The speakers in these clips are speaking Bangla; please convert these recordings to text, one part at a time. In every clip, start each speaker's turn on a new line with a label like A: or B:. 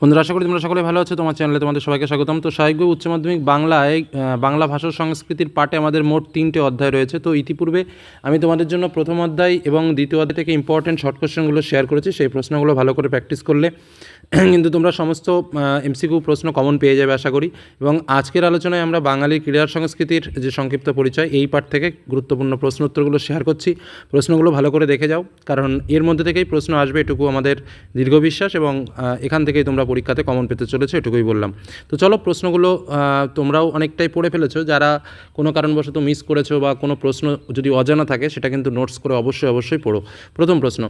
A: বন্ধুরা, আশা করি তোমরা সকলে ভালো আছো। তোমার চ্যানেলে তোমাদের সবাইকে স্বাগতম। তো স্বাভাবিকভাবে উচ্চ মাধ্যমিক বাংলায় বাংলা ভাষা সংস্কৃতির পাঠে আমাদের মোট তিনটে অধ্যায় রয়েছে। তো ইতিপূর্বে আমি তোমাদের জন্য প্রথম অধ্যায় এবং দ্বিতীয় অধ্যায় থেকে ইম্পর্টেন্ট শর্ট কোশ্চেনগুলো শেয়ার করেছি। সেই প্রশ্নগুলো ভালো করে প্র্যাকটিস করলে কিন্তু তোমরা সমস্ত এমসিকিউ প্রশ্ন কমন পেয়ে যাবে, আশা করি। এবং আজকের আলোচনায় আমরা বাঙালির ক্রীড়া সংস্কৃতির যে সংক্ষিপ্ত পরিচয়, এই পাঠ থেকে গুরুত্বপূর্ণ প্রশ্ন উত্তরগুলো শেয়ার করছি। প্রশ্নগুলো ভালো করে দেখে যাও, কারণ এর মধ্যে থেকেই প্রশ্ন আসবে, এটুকু আমাদের দীর্ঘ বিশ্বাস এবং এখান থেকেই তোমরা পরীক্ষাতে কমন পেতে চলেছো, এটুকুই বললাম। তো চলো প্রশ্নগুলো তোমরাও অনেকটাই পড়ে ফেলেছো। যারা কোনো কারণবশত মিস করেছ বা কোনো প্রশ্ন যদি অজানা থাকে, সেটা কিন্তু নোটস করে অবশ্যই অবশ্যই পড়ো। প্রথম প্রশ্ন,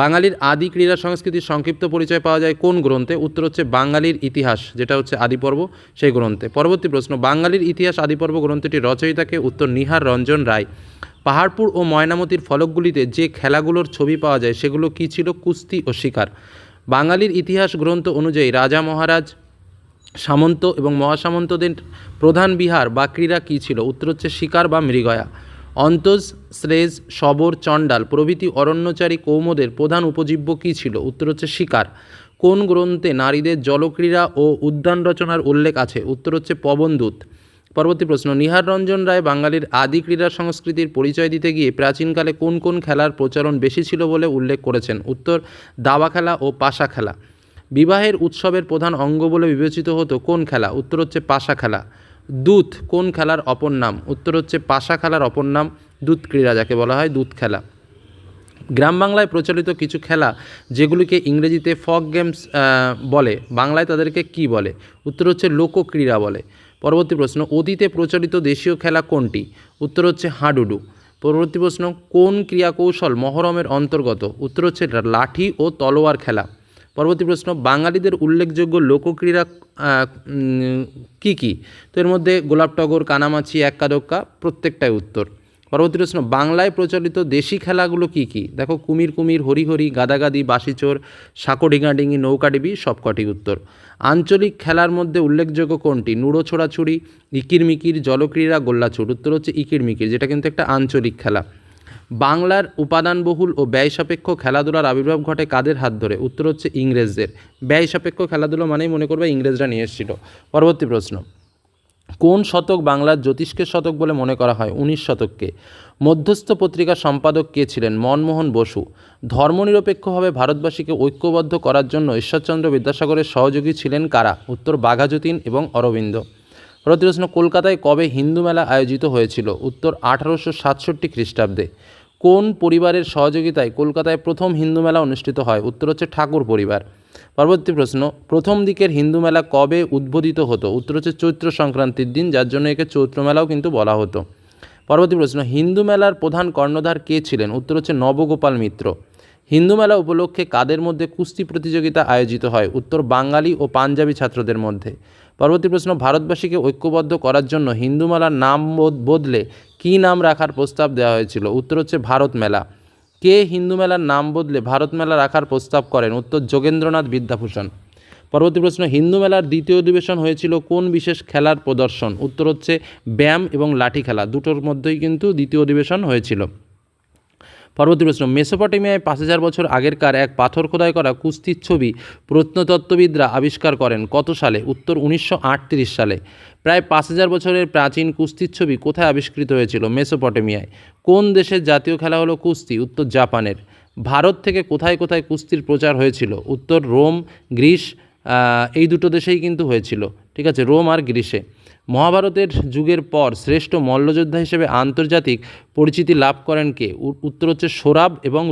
A: বাঙালির আদি ক্রীড়া সংস্কৃতির সংক্ষিপ্ত পরিচয় পাওয়া যায় কোন গ্রন্থে? উত্তর হচ্ছে বাঙালির ইতিহাস, যেটা হচ্ছে আদিপর্ব সেই গ্রন্থে। পরবর্তী প্রশ্ন, বাঙালির ইতিহাস আদিপর্ব গ্রন্থটি রচয়িতাকে উত্তর নিহার রঞ্জন রায়। পাহাড়পুর ও ময়নামতির ফলকগুলিতে যে খেলাগুলোর ছবি পাওয়া যায়, সেগুলো কী ছিল? কুস্তি ও শিকার। বাঙালির ইতিহাস গ্রন্থ অনুযায়ী রাজা মহারাজ, সামন্ত এবং মহাসামন্তদের প্রধান বিহার বা ক্রীড়া কী ছিল? উত্তর হচ্ছে শিকার বা মৃগয়া। অন্তজ শ্লেষ শবর চণ্ডাল প্রভৃতি অরণ্যচারী কৌমদের প্রধান উপজীব্য কী ছিল? উত্তর হচ্ছে শিকার। কোন গ্রন্থে নারীদের জলক্রীড়া ও উদ্যান রচনার উল্লেখ আছে? উত্তর হচ্ছে পবনদূত। পরবর্তী প্রশ্ন, নিহার রঞ্জন রায় বাঙালির আদি ক্রীড়া সংস্কৃতির পরিচয় দিতে গিয়ে প্রাচীনকালে কোন কোন খেলার প্রচলন বেশি ছিল বলে উল্লেখ করেছেন? উত্তর, দাবা খেলা ও পাশা খেলা। বিবাহের উৎসবের প্রধান অঙ্গ বলে বিবেচিত হতো কোন খেলা? উত্তর হচ্ছে পাশা খেলা। দুধ, কোন খেলার অপর নাম? উত্তর হচ্ছে পাশা খেলার অপর নাম দুধ ক্রীড়া, যাকে বলা হয় দুধ খেলা। গ্রাম বাংলায় প্রচলিত কিছু খেলা যেগুলিকে ইংরেজিতে ফক গেমস বলে, বাংলায় তাদেরকে কি বলে? উত্তর হচ্ছে লোকক্রীড়া বলে। পরবর্তী প্রশ্ন, অতীতে প্রচলিত দেশীয় খেলা কোনটি? উত্তর হচ্ছে হাডুডু। পরবর্তী প্রশ্ন, কোন ক্রিয়াকৌশল মহরমের অন্তর্গত? উত্তর হচ্ছে লাঠি ও তলোয়ার খেলা। পরবর্তী প্রশ্ন, বাঙালিদের উল্লেখযোগ্য লোকক্রীড়া কী কী? তো এর মধ্যে গোলাপটগর, কানামাছি এক কাদক্কা প্রত্যেকটাই উত্তর। পরবর্তী প্রশ্ন, বাংলায় প্রচলিত দেশি খেলাগুলো কি কি? দেখো, কুমির কুমির হরিহরি গাদাগাদি বাসিচোর সাঁকো ডিঙাডিঙি নৌকাডিবি, সবকটি উত্তর। আঞ্চলিক খেলার মধ্যে উল্লেখযোগ্য কোনটি? নুড়ো ছোড়াছুড়ি, ইকিরমিকির, জলক্রীড়া, গোল্লাছুট। উত্তর হচ্ছে ইকিরমিকির, যেটা কিন্তু একটা আঞ্চলিক খেলা। বাংলার উপাদানবহুল ও ব্যয় সাপেক্ষ খেলাধুলার আবির্ভাব ঘটে কাদের হাত ধরে? উত্তর হচ্ছে ইংরেজদের। ব্যয় সাপেক্ষ খেলাধুলো মানেই মনে করবে ইংরেজরা নিয়ে এসেছিল। পরবর্তী প্রশ্ন কোন শতক বাংলার জ্যোতিষ্কের শতক বলে মনে করা হয়? উনিশ শতককে। মধ্যস্থ পত্রিকার সম্পাদক কে ছিলেন? মনমোহন বসু। ধর্মনিরপেক্ষভাবে ভারতবাসীকে ঐক্যবদ্ধ করার জন্য ঈশ্বরচন্দ্র বিদ্যাসাগরের সহযোগী ছিলেন কারা? উত্তর বাঘাযতীন এবং অরবিন্দ। পরবর্তী কলকাতায় কবে হিন্দু মেলা আয়োজিত হয়েছিল? উত্তর, আঠারোশো সাতষট্টি খ্রিস্টাব্দে। কোন পরিবারের সহযোগিতায় কলকাতায় প্রথম হিন্দু মেলা অনুষ্ঠিত হয়? উত্তর হচ্ছে ঠাকুর পরিবার। পরবর্তী প্রশ্ন, প্রথম দিকের হিন্দু মেলা কবে উদ্বোধিত হতো? উত্তর হচ্ছে চৈত্র সংক্রান্তির দিন, যার জন্য একে চৈত্র মেলাও কিন্তু বলা হতো। পরবর্তী প্রশ্ন, হিন্দু মেলার প্রধান কর্ণধার কে ছিলেন? উত্তর হচ্ছে নবগোপাল মিত্র। হিন্দু মেলা উপলক্ষে কাদের মধ্যে কুস্তি প্রতিযোগিতা আয়োজিত হয়? উত্তর বাঙালি ও পাঞ্জাবি ছাত্রদের মধ্যে। পরবর্তী প্রশ্ন, ভারতবাসীকে ঐক্যবদ্ধ করার জন্য হিন্দু মেলার নাম বদ- বদলে কী নাম রাখার প্রস্তাব দেওয়া হয়েছিল? উত্তর হচ্ছে ভারত মেলা। কে হিন্দু মেলার নাম বদলে ভারত মেলা রাখার প্রস্তাব করেন? উত্তর, যোগেন্দ্রনাথ বিদ্যাভূষণ। পরবর্তী প্রশ্ন, হিন্দু মেলার দ্বিতীয় অধিবেশন হয়েছিল কোন বিশেষ খেলার প্রদর্শন? উত্তর হচ্ছে ব্যায়াম এবং লাঠি খেলা। দুটোর মধ্যেই কিন্তু দ্বিতীয় অধিবেশন হয়েছিল। পরবর্তী প্রশ্ন মেসোপটেমিয়ায় পাঁচ হাজার বছর আগেরকার এক পাথর খোদাই করা কুস্তির ছবি প্রত্নতত্ত্ববিদরা আবিষ্কার করেন কত সালে? উত্তর উনিশশো আটত্রিশ সালে। প্রায় পাঁচ হাজার বছরের প্রাচীন কুস্তির ছবি কোথায় আবিষ্কৃত হয়েছিল মেসোপটেমিয়ায়? কোন দেশের জাতীয় খেলা হলো কুস্তি? উত্তর জাপানের। ভারত থেকে কোথায় কোথায় কুস্তির প্রচার হয়েছিল? উত্তর রোম, গ্রিস এই দুটো দেশেই কিন্তু হয়েছিল। ঠিক আছে, রোম আর গ্রিসে। মহাভারতের যুগের পর শ্রেষ্ঠ মল্লযোদ্ধা হিসেবে আন্তর্জাতিক পরিচিতি লাভ করেন কে? উত্তর হচ্ছে সোরাব এবং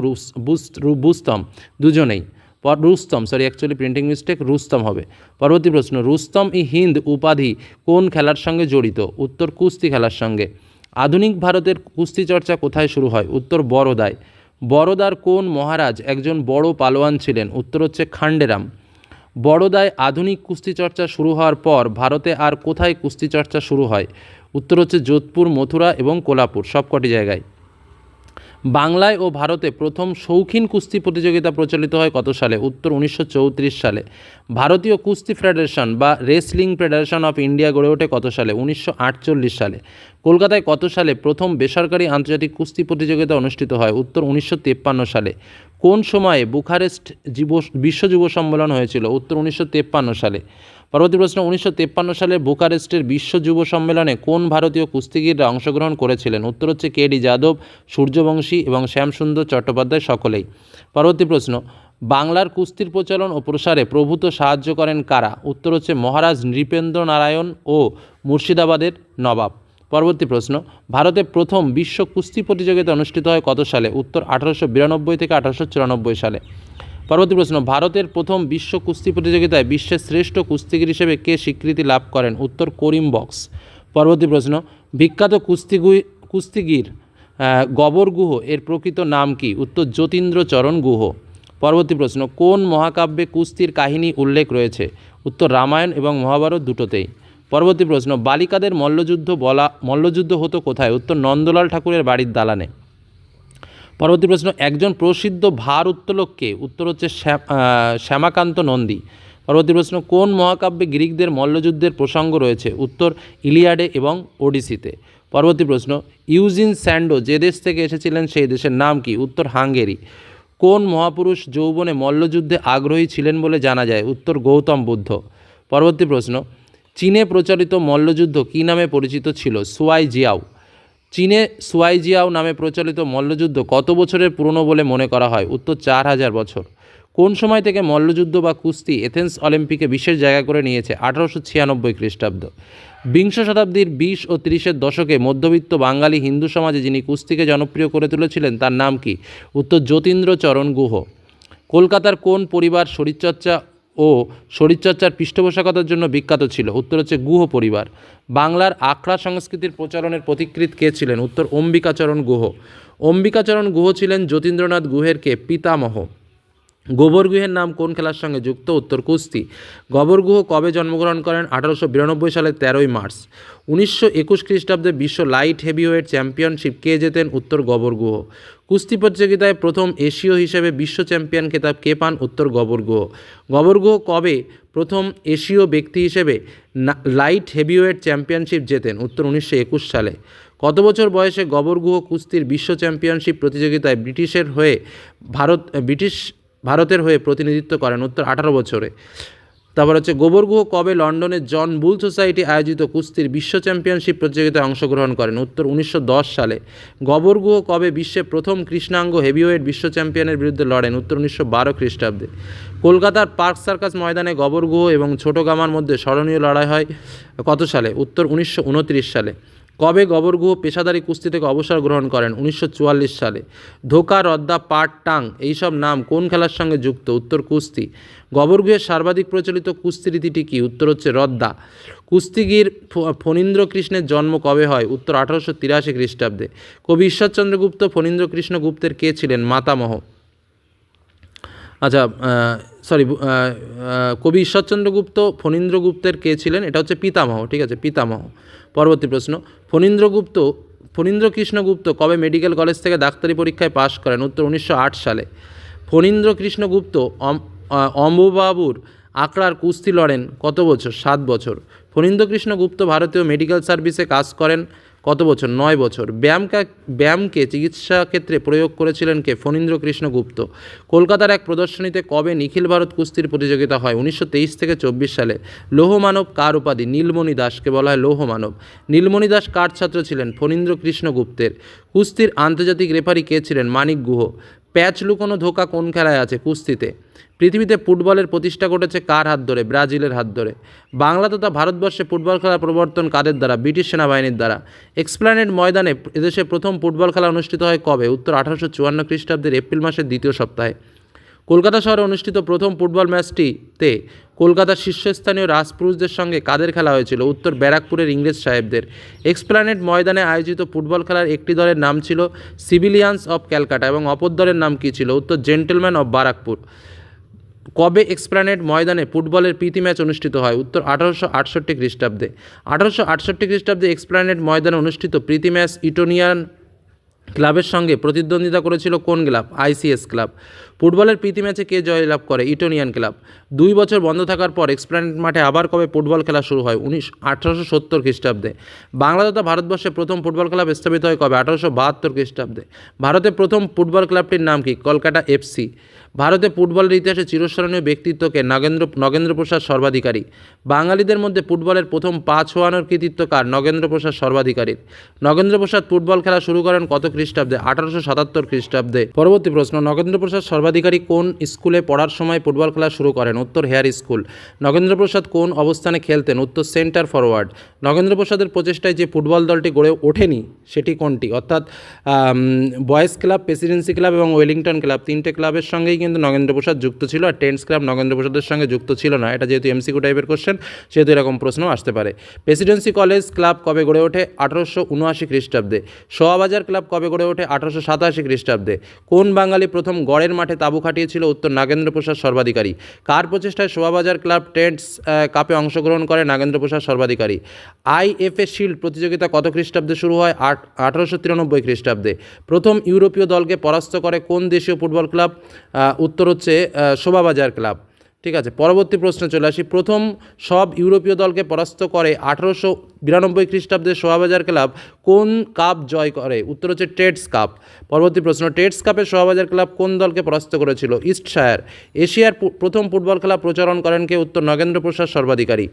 A: বুস্তম। দুজনেই। Rustam sorry actually printing mistake Rustam হবে। পরবর্তী প্রশ্ন, রুস্তম ই হিন্দ উপাধি কোন খেলার সঙ্গে জড়িত? উত্তর, কুস্তি খেলার সঙ্গে। আধুনিক ভারতের কুস্তি চর্চা কোথায় শুরু হয়? উত্তর, বরোদায়। বরোদার কোন মহারাজ একজন বড় পালোয়ান ছিলেন? উত্তর হচ্ছে খান্ডেরাম। বড়োদায় আধুনিক কুস্তি চর্চা শুরু হওয়ার পর ভারতে আর কোথায় কুস্তি চর্চা শুরু হয়? উত্তর হচ্ছে যোধপুর, মথুরা এবং কোলাপুর সবকটি জায়গায়। বাংলায় ও ভারতে প্রথম শৌখিন কুস্তি প্রতিযোগিতা প্রচলিত হয় কত সালে? উত্তর উনিশশো চৌত্রিশ সালে। ভারতীয় কুস্তি ফেডারেশন বা রেসলিং ফেডারেশন অফ ইন্ডিয়া গড়ে ওঠে কত সালে? উনিশশো আটচল্লিশ সালে। কলকাতায় কত সালে প্রথম বেসরকারি আন্তর্জাতিক কুস্তি প্রতিযোগিতা অনুষ্ঠিত হয়? উত্তর উনিশশো সালে। কোন সময়ে বুখারেস্ট যুব বিশ্ব যুব সম্মেলন হয়েছিল? উত্তর উনিশশো সালে। পরবর্তী প্রশ্ন, উনিশশো সালে বুখারেস্টের বিশ্ব যুব সম্মেলনে কোন ভারতীয় কুস্তিগিররা অংশগ্রহণ করেছিলেন? উত্তর হচ্ছে কে ডি যাদব, সূর্যবংশী এবং শ্যামসুন্দর চট্টোপাধ্যায় সকলেই। পরবর্তী প্রশ্ন, বাংলার কুস্তির প্রচলন ও প্রসারে প্রভূত সাহায্য করেন কারা? উত্তর হচ্ছে মহারাজ নৃপেন্দ্র নারায়ণ ও মুর্শিদাবাদের নবাব। পরবর্তী প্রশ্ন, ভারতে প্রথম বিশ্ব কুস্তি প্রতিযোগিতা অনুষ্ঠিত হয় কত সালে? উত্তর, আঠারোশো বিরানব্বই থেকে আঠারোশো চুরানব্বই সালে। পরবর্তী প্রশ্ন, ভারতের প্রথম বিশ্ব কুস্তি প্রতিযোগিতায় বিশ্বের শ্রেষ্ঠ কুস্তিগির হিসেবে কে স্বীকৃতি লাভ করেন? উত্তর, করিম বক্স। পরবর্তী প্রশ্ন, বিখ্যাত কুস্তিগুই, কুস্তিগির গবর গুহ এর প্রকৃত নাম কি? উত্তর যতীন্দ্রচরণ গুহ। পরবর্তী প্রশ্ন, কোন মহাকাব্যে কুস্তির কাহিনী উল্লেখ রয়েছে? উত্তর, রামায়ণ এবং মহাভারত দুটোতেই। পরবর্তী প্রশ্ন, বালিকাদের মল্লযুদ্ধ বলা, মল্লযুদ্ধ হতো কোথায়? উত্তর, নন্দলাল ঠাকুরের বাড়ির দালানে। পরবর্তী প্রশ্ন, একজন প্রসিদ্ধ ভার উত্তোলককে? উত্তর হচ্ছে শ্যাম- শ্যামাকান্ত নন্দী। পরবর্তী প্রশ্ন, কোন মহাকাব্যে গ্রিকদের মল্লযুদ্ধের প্রসঙ্গ রয়েছে? উত্তর, ইলিয়াডে এবং ওডিসিতে। পরবর্তী প্রশ্ন, ইউজিন স্যান্ডো যে দেশ থেকে এসেছিলেন সেই দেশের নাম কি? উত্তর, হাঙ্গেরি। কোন মহাপুরুষ যৌবনে মল্লযুদ্ধে আগ্রহী ছিলেন বলে জানা যায়? উত্তর, গৌতম বুদ্ধ। পরবর্তী প্রশ্ন চীনে প্রচলিত মল্লযুদ্ধ কী নামে পরিচিত ছিল? Shuai jiao. চীনে সুয়াইজিয়াও নামে প্রচলিত মল্লযুদ্ধ কত বছরের পুরনো বলে মনে করা হয়? উত্তর চার হাজার বছর। কোন সময় থেকে মল্লযুদ্ধ বা কুস্তি এথেন্স অলিম্পিকে বিশেষ জায়গা করে নিয়েছে? আঠারোশো ছিয়ানব্বই খ্রিস্টাব্দ। বিংশ শতাব্দীর বিশ ও তিরিশের দশকে মধ্যবিত্ত বাঙালি হিন্দু সমাজে যিনি কুস্তিকে জনপ্রিয় করে তুলেছিলেন, তার নাম কি? উত্তর যতীন্দ্রচরণ গুহ। কলকাতার কোন পরিবার শরীরচর্চা ও শরীরচর্চার পৃষ্ঠপোষকতার জন্য বিখ্যাত ছিল। উত্তর হচ্ছে গুহ পরিবার। বাংলার আখড়া সংস্কৃতির প্রচারণের পথিকৃৎ কে ছিলেন? উত্তর অম্বিকাচরণ গুহ। অম্বিকাচরণ গুহ ছিলেন যতীন্দ্রনাথ গুহের কে, পিতামহ। গোবর গুহের নাম কোন খেলার সঙ্গে যুক্ত? উত্তর কুস্তি। গোবর গুহ কবে জন্মগ্রহণ করেন? আঠারোশো বিরানব্বই সালের তেরোই মার্চ। উনিশশো একুশ খ্রিস্টাব্দে বিশ্ব লাইট হেভিওয়েট চ্যাম্পিয়নশিপ কে জেতেন? উত্তর গোবর গুহ কুস্তি প্রতিযোগিতায় প্রথম এশীয় হিসেবে বিশ্ব চ্যাম্পিয়ন খেতাব কে পান? উত্তর গোবর গুহ গোবর গুহ কবে প্রথম এশীয় ব্যক্তি হিসেবে লাইট হেভিওয়েট চ্যাম্পিয়নশিপ জেতেন? উত্তর উনিশশো একুশ সালে। কত বছর বয়সে গোবর গুহ কুস্তির বিশ্ব চ্যাম্পিয়নশিপ প্রতিযোগিতায় ব্রিটিশের হয়ে ভারত ব্রিটিশ ভারতের হয়ে প্রতিনিধিত্ব করেন উত্তর আঠারো বছরে। তারপর হচ্ছে গোবরগুহ কবে লন্ডনের জন বুল সোসাইটি আয়োজিত কুস্তির বিশ্ব চ্যাম্পিয়নশিপ প্রতিযোগিতায় অংশগ্রহণ করেন? উত্তর উনিশশো দশ সালে। গোবরগুহ কবে বিশ্বে প্রথম কৃষ্ণাঙ্গ হেভিওয়েট বিশ্ব চ্যাম্পিয়নের বিরুদ্ধে লড়েন? উত্তর উনিশশো বারো খ্রিস্টাব্দে। কলকাতার পার্ক সার্কাস ময়দানে গোবরগুহ এবং ছোট গামার মধ্যে স্মরণীয় লড়াই হয় কত সালে? উত্তর উনিশশো উনত্রিশ সালে। কবে গবরগুহ পেশাদারি কুস্তি থেকে অবসর গ্রহণ করেন? উনিশশো চুয়াল্লিশ সালে। ধোকা, রদ্দা, পাট, টাং, এইসব নাম কোন খেলার সঙ্গে যুক্ত? উত্তর কুস্তি। গবরগুহের সর্বাধিক প্রচলিত কুস্তি রীতিটি কি? উত্তর হচ্ছে রদ্দা। কুস্তিগির ফণীন্দ্র কৃষ্ণের জন্ম কবে হয়? উত্তর আঠারোশো তিরাশি খ্রিস্টাব্দে। কবি ঈশ্বরচন্দ্র গুপ্ত ফণীন্দ্র কৃষ্ণ গুপ্তের কে ছিলেন? মাতামহ। আচ্ছা সরি কবি ঈশ্বরচন্দ্র গুপ্ত ফণীন্দ্রগুপ্তের কে ছিলেন? এটা হচ্ছে পিতামহ, ঠিক আছে? পিতামহ। পরবর্তী প্রশ্ন। ফণীন্দ্রগুপ্ত ফণীন্দ্রকৃষ্ণ গুপ্ত কবে মেডিকেল কলেজ থেকে ডাক্তারি পরীক্ষায় পাশ করেন? উত্তর উনিশশো আট সালে। ফণীন্দ্রকৃষ্ণ গুপ্ত অম- অম্বুবাবুর আকড়ার কুস্তি লড়েন কত বছর? সাত বছর। ফণীন্দ্রকৃষ্ণ গুপ্ত ভারতীয় মেডিকেল সার্ভিসে কাজ করেন কত বছর? নয় বছর। ব্যায়ামকে ব্যায়ামকে চিকিৎসা ক্ষেত্রে প্রয়োগ করেছিলেন কে? ফণীন্দ্র কৃষ্ণ গুপ্ত। কলকাতার এক প্রদর্শনীতে কবে নিখিল ভারত কুস্তির প্রতিযোগিতা হয়? উনিশশো তেইশ থেকে চব্বিশ সালে। লৌহমানব কার উপাধি? নীলমণি দাসকে বলা হয় লৌহমানব। নীলমণি দাস কার ছাত্র ছিলেন? ফণীন্দ্র কৃষ্ণ গুপ্তের। কুস্তির আন্তর্জাতিক রেফারি কে ছিলেন? মানিক গুহ। প্যাচ লুকোনো ধোকা কোন খেলায় আছে কুস্তিতে? পৃথিবীতে ফুটবলের প্রতিষ্ঠা ঘটেছে কার হাত ধরে? ব্রাজিলের হাত ধরে। বাংলা তথা ভারতবর্ষে ফুটবল খেলার প্রবর্তন কাদের দ্বারা? ব্রিটিশ সেনাবাহিনীর দ্বারা। এক্সপ্লানেড ময়দানে এদেশে প্রথম ফুটবল খেলা অনুষ্ঠিত হয় কবে? উত্তর আঠারোশো চুয়ান্ন খ্রিস্টাব্দের এপ্রিল মাসের দ্বিতীয় সপ্তাহে। কলকাতা শহরে অনুষ্ঠিত প্রথম ফুটবল ম্যাচটিতে কলকাতার শীর্ষস্থানীয় রাজপুরুষদের সঙ্গে কাদের খেলা হয়েছিল? উত্তর ব্যারাকপুরের ইংরেজ সাহেবদের। এক্সপ্ল্যানেড ময়দানে আয়োজিত ফুটবল খেলার একটি দলের নাম ছিল সিভিলিয়ান্স অফ ক্যালকাটা এবং অপর দলের নাম কী ছিল? উত্তর জেন্টেলম্যান অফ বারাকপুর কবে এক্সপ্ল্যানেড ময়দানে ফুটবলের প্রীতি ম্যাচ অনুষ্ঠিত হয়? উত্তর আঠারোশো আটষট্টি খ্রিস্টাব্দে। আঠারোশো আটষট্টি খ্রিস্টাব্দে এক্সপ্ল্যানেড ময়দানে অনুষ্ঠিত প্রীতি ম্যাচ ইটোনিয়ান ক্লাবের সঙ্গে প্রতিদ্বন্দ্বিতা করেছিল কোন ক্লাব? ICS club. ফুটবলের প্রীতি ম্যাচে কে জয়লাভ করে? Etonian club. দুই বছর বন্ধ থাকার পর এক্সপ্ল্যানেড মাঠে আবার কবে ফুটবল খেলা শুরু হয়? উনিশ, আঠারোশো সত্তর খ্রিস্টাব্দে। বাংলা তথা ভারতবর্ষে প্রথম ফুটবল ক্লাব স্থাপিত হয় কবে? আঠারোশো বাহাত্তর খ্রিস্টাব্দে। ভারতে প্রথম ফুটবল ক্লাবটির নাম কি? কলকাতা এফসি ভারতে ফুটবলের ইতিহাসে চিরস্মরণীয় ব্যক্তিত্বকে নগেন্দ্র নগেন্দ্র প্রসাদ সর্বাধিকারী। বাঙালিদের মধ্যে ফুটবলের প্রথম পাঁচ হওয়ানোর কৃতিত্ব কার? নগেন্দ্র প্রসাদ সর্বাধিকারীর। নগেন্দ্র প্রসাদ ফুটবল খেলা শুরু করেন কত খ্রিস্টাব্দে? আঠারোশো সাতাত্তর খ্রিস্টাব্দে। পরবর্তী প্রশ্ন, নগেন্দ্র প্রসাদ সর্বাধিকারী কোন স্কুলে পড়ার সময় ফুটবল খেলা শুরু করেন? উত্তর, হেয়ার স্কুল। নগেন্দ্র প্রসাদ কোন অবস্থানে খেলতেন? উত্তর, সেন্টার ফরওয়ার্ড। নগেন্দ্র প্রসাদের প্রচেষ্টায় যে ফুটবল দলটি গড়ে ওঠেনি, সেটি কোনটি? অর্থাৎ বয়েজ ক্লাব, প্রেসিডেন্সি ক্লাব এবং ওয়েলিংটন ক্লাব তিনটে ক্লাবের সঙ্গেই কিন্তু নগেন্দ্র প্রসাদ যুক্ত ছিল আর টেন্স ক্লাব নগেন্দ্র প্রসাদের সঙ্গে যুক্ত ছিল না। এটা যেহেতু এমসিকিউ টাইপের কোশ্চেন, সেহেতু এরকম প্রশ্ন আসতে পারে। প্রেসিডেন্সি কলেজ ক্লাব কবে গড়ে ওঠে? আঠারোশো উনআশি খ্রিস্টাব্দে। সোয়াবাজার ক্লাব কবে গড়ে ওঠে? আঠারোশো সাতাশি খ্রিস্টাব্দে। কোন বাঙালি প্রথম গড়ের মাঠে তাঁবু খাটিয়েছিল উত্তর নাগেন্দ্র প্রসাদ সর্বাধিকারী। কার প্রচেষ্টায় শোভাবাজার ক্লাব টেন্টস কাপে অংশগ্রহণ করে নাগেন্দ্র প্রসাদ সর্বাধিকারী? আইএফএ শিল্ড প্রতিযোগিতা কত খ্রিস্টাব্দে শুরু হয়? আট, আঠারোশো তিরানব্বই খ্রিস্টাব্দে। প্রথম ইউরোপীয় দলকে পরাস্ত করে কোন দেশীয় ফুটবল ক্লাব? উত্তর হচ্ছে শোভাবাজার ক্লাব। ঠিক আছে, পরবর্তী প্রশ্নে চলে আসি। প্রথম, সব ইউরোপীয় দলকে পরাস্ত করে আঠারোশো বিরানব্বই খ্রিস্টাব্দে সোহাবাজার ক্লাব কোন কাপ জয় করে? উত্তর হচ্ছে টেটস কাপ। পরবর্তী প্রশ্ন টেটস কাপে সোহাবাজার ক্লাব কোন দলকে পরাস্ত করেছিল? ইস্টশায়ার। এশিয়ার প্রথম ফুটবল খেলা প্রচারণ করেন কে? উত্তর, নগেন্দ্র প্রসাদ সর্বাধিকারী।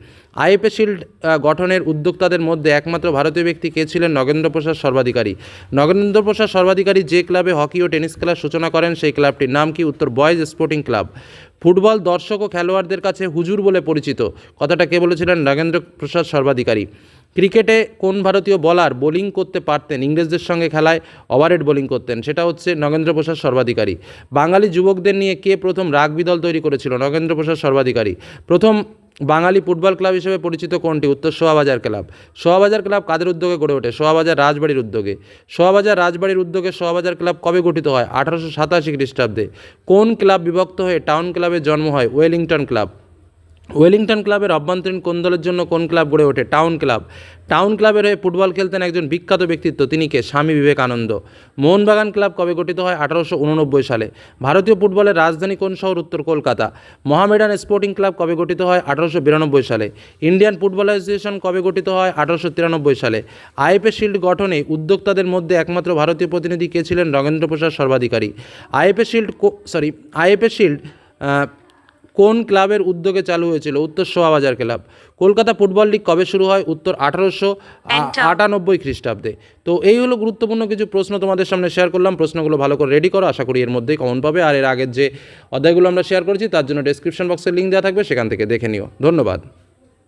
A: আইএফএ শিল্ড গঠনের উদ্যোক্তাদের মধ্যে একমাত্র ভারতীয় ব্যক্তি কে ছিলেন নগেন্দ্র প্রসাদ সর্বাধিকারী? নগেন্দ্র প্রসাদ সর্বাধিকারী যে ক্লাবে হকি ও টেনিস খেলার সূচনা করেন, সেই ক্লাবটির নাম কি? উত্তর, বয়েজ স্পোর্টিং ক্লাব। ফুটবল দর্শক ও খেলোয়াড়দের কাছে হুজুর বলে পরিচিত। কথাটা কে বলেছিলেন? নাগেন্দ্র প্রসাদ সর্বাধিকারী। ক্রিকেটে কোন ভারতীয় বলার বোলিং করতে পারতেন? ইংরেজদের সঙ্গে খেলায় ওভারহেড বোলিং করতেন। সেটা হচ্ছে নগেন্দ্র প্রসাদ সর্বাধিকারী। বাঙালি যুবকদের নিয়ে কে প্রথম রাগবি দল তৈরি করেছিল? নগেন্দ্র প্রসাদ সর্বাধিকারী। প্রথম বাঙালি ফুটবল ক্লাব হিসেবে পরিচিত কোনটি? উত্তর সোহাবাজার ক্লাব সোহাবাজার ক্লাব কাদের উদ্যোগে গড়ে ওঠে? সোহাবাজার রাজবাড়ির উদ্যোগে। সোহাবাজার রাজবাড়ির উদ্যোগে সোহাবাজার ক্লাব কবে গঠিত হয়? আঠারোশো সাতাশি খ্রিস্টাব্দে। কোন ক্লাব বিভক্ত হয়ে টাউন ক্লাবের জন্ম হয়? ওয়েলিংটন ক্লাব ওয়েলিংটন ক্লাবের অভ্যন্তরীণ কোন দলের জন্য কোন ক্লাব গড়ে ওঠে? Town club. টাউন ক্লাবের হয়ে ফুটবল খেলতেন একজন বিখ্যাত ব্যক্তিত্ব, তিনি কে? স্বামী বিবেকানন্দ। মোহনবাগান ক্লাব কবে গঠিত হয়? আঠারোশো উননব্বই সালে। ভারতীয় ফুটবলের রাজধানী কোন শহর? উত্তর কলকাতা। মহামেডান স্পোর্টিং ক্লাব কবে গঠিত হয়? আঠারোশো বিরানব্বই সালে। ইন্ডিয়ান ফুটবল অ্যাসোসিয়েশন কবে গঠিত হয়? আঠারোশো তিরানব্বই সালে। আইএফএ শিল্ড গঠনে উদ্যোক্তাদের মধ্যে একমাত্র ভারতীয় প্রতিনিধি কে ছিলেন? Nagendra Prasad Sarbadhikari. IFA shield sorry IFA shield কোন ক্লাবের উদ্যোগে চালু হয়েছিল? উত্তর Sovabazar club. Kolkata football league কবে শুরু হয়? উত্তর আঠারোশো আটানব্বই খ্রিস্টাব্দে। তো এই হলো গুরুত্বপূর্ণ কিছু প্রশ্ন তোমাদের সামনে শেয়ার করলাম। প্রশ্নগুলো ভালো করে রেডি করো। আশা করি এর মধ্যেই কমন পাবে। আর এর আগের যে অধ্যায়গুলো আমরা শেয়ার করেছি তার জন্য ডেসক্রিপশন বক্সের লিঙ্ক দেওয়া থাকবে। সেখান থেকে দেখে নিও। ধন্যবাদ।